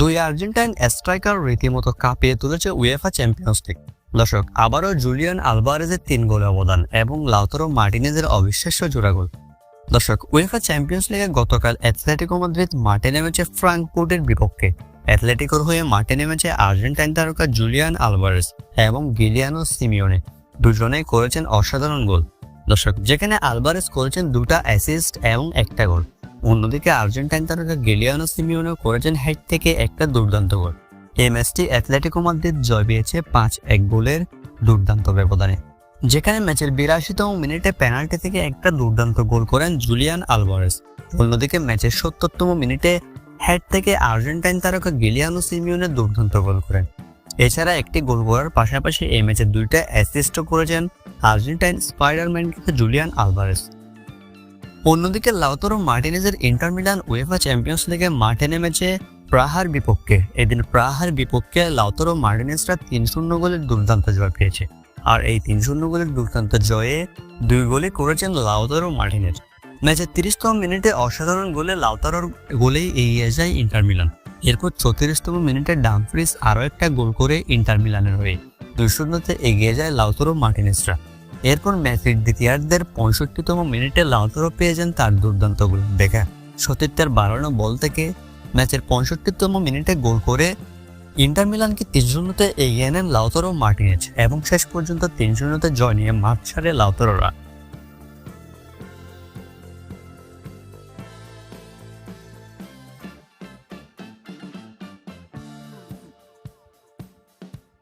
দুই Argentine striker রীতিমতো কাঁপিয়ে তুলেছে উয়েফা চ্যাম্পিয়ন্স লিগ দর্শক, আবারও জুলিয়ান আলভারেজের তিন গোল অবদান এবং লাউতারো মার্টিনেজের অবিশ্বাস্য জোড়া গোল। দর্শক উয়েফা চ্যাম্পিয়ন্স লিগে গতকাল অ্যাথলেটিকো মাদ্রিদ মাঠে নেমেছে ফ্রাঙ্কফুর্টের বিপক্ষে। অ্যাথলেটিকোর হয়ে মাঠে নেমেছে আর্জেন্টাইন তারকা জুলিয়ান আলভারেজ এবং গিলিয়ানো সিমিওনে। দুজনেই করেছেন অসাধারণ গোল। দর্শক, যেখানে আলভারেজ করেছেন দুটা অ্যাসিস্ট এবং একটা গোল অন্যদিকে আর্জেন্টাইন তারকা গেলিয়ানো সিমিওনেও করেছেন হেড থেকে একটা দুর্দান্ত গোল। এই ম্যাচটি অ্যাথলেটিকো মাদ্রিদ জয় পেয়েছে পাঁচ এক গোলের দুর্দান্ত ব্যবধানে। যেখানে ম্যাচের বিরাশিতম মিনিটে পেনাল্টি থেকে একটা দুর্দান্ত গোল করেন জুলিয়ান আলভারেস। অন্যদিকে ম্যাচের সত্তরতম মিনিটে হেড থেকে আর্জেন্টাইন তারকা গিলিয়ানো সিমিওনে দুর্দান্ত গোল করেন। এছাড়া একটি গোল করার পাশাপাশি এই ম্যাচে দুইটা অ্যাসিস্টও করেছেন আর্জেন্টাইন স্পাইডারম্যান জুলিয়ান আলভারেস। অন্যদিকে লাউতরো মার্টিনেজের ইন্টার মিলান উয়েফা চ্যাম্পিয়ন্স লিগে মাঠে নেমেছে প্রাহার বিপক্ষে, এদিন প্রাহার বিপক্ষে লাউতরো মার্টিনেজরা তিন শূন্য গোলের দুর্দান্ত জয় পেয়েছে। আর এই তিন শূন্য গোলের দুর্দান্ত জয়ে দুই গোলে করেছেন লাউতারো মার্টিনেজ। ম্যাচের তিরিশতম মিনিটে অসাধারণ গোলে লাউতারোর গোলেই এগিয়ে যায় ইন্টার মিলান। এরপর চৌত্রিশতম মিনিটে ডামফ্রিস আরও একটা গোল করে ইন্টার মিলানের হয়ে দুই শূন্যতে এগিয়ে যায় লাউতারো মার্টিনেজরা। এরপর ম্যাচের দ্বিতীয়ার্ধের পঁয়ষট্টিতম মিনিটে লাউতরও পেয়ে যান তার দুর্দান্ত গোল দেখা সতীর্থের বাড়ানো বল থেকে ম্যাচের পঁয়ষট্টিতম মিনিটে গোল করে ইন্টার মিলানকে তিন শূন্যতে এগিয়ে নেন লাউতারো মার্টিনেজ এবং শেষ পর্যন্ত তিন শূন্যতে জয় নিয়ে মাঠ ছাড়ে লাউতারোরা